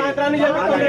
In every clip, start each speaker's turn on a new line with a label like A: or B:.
A: సాయంత్రాన్ని చెప్పుకోండి.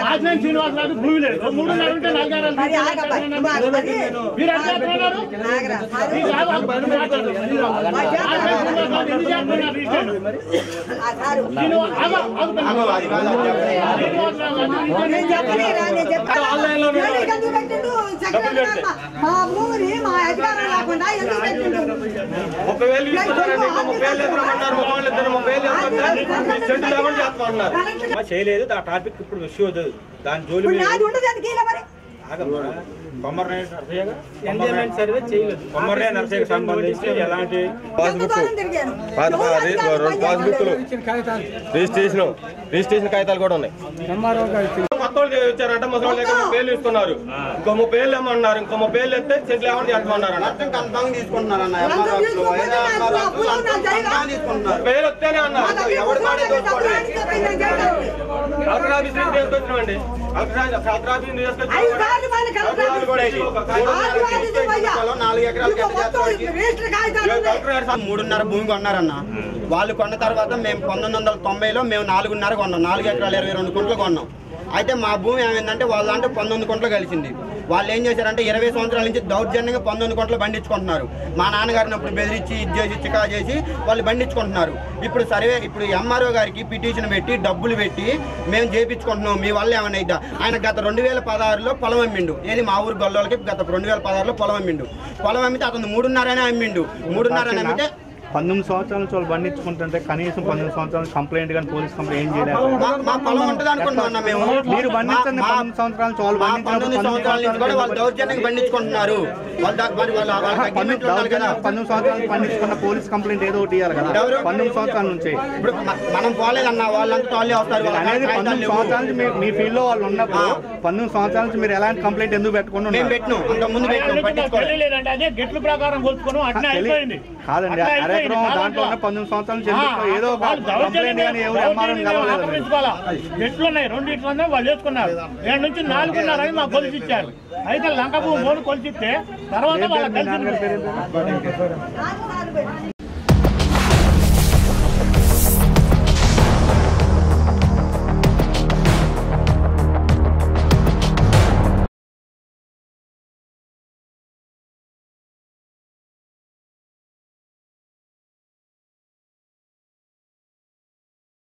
B: రాజధాని
C: శ్రీనివాస్ శ్రీనివాసరావు భూమి లేదు మూడున్నర ఉంటే నాలుగు
D: మీరు
C: ఎంత
D: మా భూమిని మా అధికారం లేకుండా ఎందుకు పెట్టిండు?
A: ముప్పై వేలు ముప్పై వేలు ఇస్తున్నామన్నారు ముప్పై వేలు సెంటు లేకుండా.
E: చేయలేదు ఆ టాపిక్ ఇప్పుడు విషయం వద్దు దాని జోలి ఎలాంటి
A: రిజిస్ట్రేషన్ రిజిస్ట్రేషన్ కాగితాలు కూడా ఉన్నాయి. కొత్త వాళ్ళు ఇచ్చారంట ముసలి వాళ్ళకి ముప్పై వేలు ఇస్తున్నారు ఇంకో ముప్పై వేలు ఏమన్నారు ఇంకో ముప్పై వేలు ఎత్తే
B: మొత్తం. కన్ఫామ్ తీసుకుంటున్నారు.
A: ముప్పై వేలు వస్తేనే అన్నారు
D: దగ్గర.
A: కలెక్టర్ ఆఫీస్ నుంచి తీసుకొచ్చినామండి. ఆఫీస్- నుంచి తీసుకొచ్చి
D: మొత్తం
B: మూడున్నర భూమి కొన్నారన్న. వాళ్ళు కొన్న తర్వాత మేము పంతొమ్మిది వందల తొంభైలో మేము నాలుగున్నర కొన్నాం. నాలుగు ఎకరాలు ఇరవై రెండు కుంటలు కొన్నాం. అయితే మా భూమి ఏమైందంటే వాళ్ళ అంటే పంతొమ్మిది కొంటలు కలిసింది. వాళ్ళు ఏం చేశారంటే ఇరవై సంవత్సరాల నుంచి దౌర్జన్యంగా పంతొమ్మిది కొంటలు బండించుకుంటున్నారు. మా నాన్నగారిని అప్పుడు బెదిరించి ఇది చేసి చికా చేసి వాళ్ళు బండించుకుంటున్నారు. ఇప్పుడు సర్వే ఇప్పుడు ఎంఆర్ఓ గారికి పిటిషన్ పెట్టి డబ్బులు పెట్టి మేము చేపించుకుంటున్నాం. మీ వల్ల ఏమైనా అయిద్దా? ఆయన గత రెండు వేల పదహారులో పొలం అమ్మిండు. ఏది మా ఊరు గొల్లలకి గత రెండు వేల పదహారులో పొలం అమ్మిండు. పొలం అమ్మితే అతను మూడున్నరనే అమ్మిండు. మూడున్నరనే అమ్మితే
F: పంతొమ్మిది సంవత్సరాల నుంచి వాళ్ళు బండించుకుంటుంటే కనీసం పంతొమ్మిది సంవత్సరాల కంప్లైంట్ కానీ పోలీస్ కంప్లైంట్ ఏం చేయలేదు. మీరు బండించండి
B: మా-
F: పంతొమ్మిది సంవత్సరాల నుంచి వాళ్ళు బండించినప్పుడు
B: పంతొమ్మిది సంవత్సరాల
F: పండించుకున్న పోలీస్ కంప్లైంట్ ఏదో ఒకటి ఇవ్వాలి కదా? పంతొమ్మిది సంవత్సరాల నుంచి.
B: ఇప్పుడు మనం పోలేదన్న వాళ్ళంతా వాళ్ళే వస్తారు. వాళ్ళ
F: అనేది
B: కాగితాలు
F: పంతొమ్మిది. సంవత్సరాల నుంచి మీ- మీ ఫీల్డ్లో వాళ్ళు ఉన్నప్పుడు పంతొమ్మిది సంవత్సరాల నుంచి మీరు ఎలాంటి కంప్లైంట్ ఎందుకు పెట్టుకుని
B: మేము
F: ఉన్నారు
B: పెట్టినాం. అంత ముందు పెట్టినాం
C: అదే గెట్లు ప్రకారం కొలుచుకోవడం అట్లా అయిపోయింది.
F: కాదండి అరెకరం. దాంట్లో ఉన్న పంతొమ్మిది సంవత్సరాల నుంచి ఏదో కంప్లైంట్ కానీ ఎవరు కలవలేదు
C: ఎట్లు ఉన్నాయి రెండు ఇట్లు ఉన్నాయి వాళ్ళు వేసుకున్నారు ఏడు నుంచి నాలుగున్నర అని మాకు కొలిసి ఇచ్చారు. అయితే లంక భూమి కొలిసిస్తే తర్వాత వాళ్ళకి కలిసి.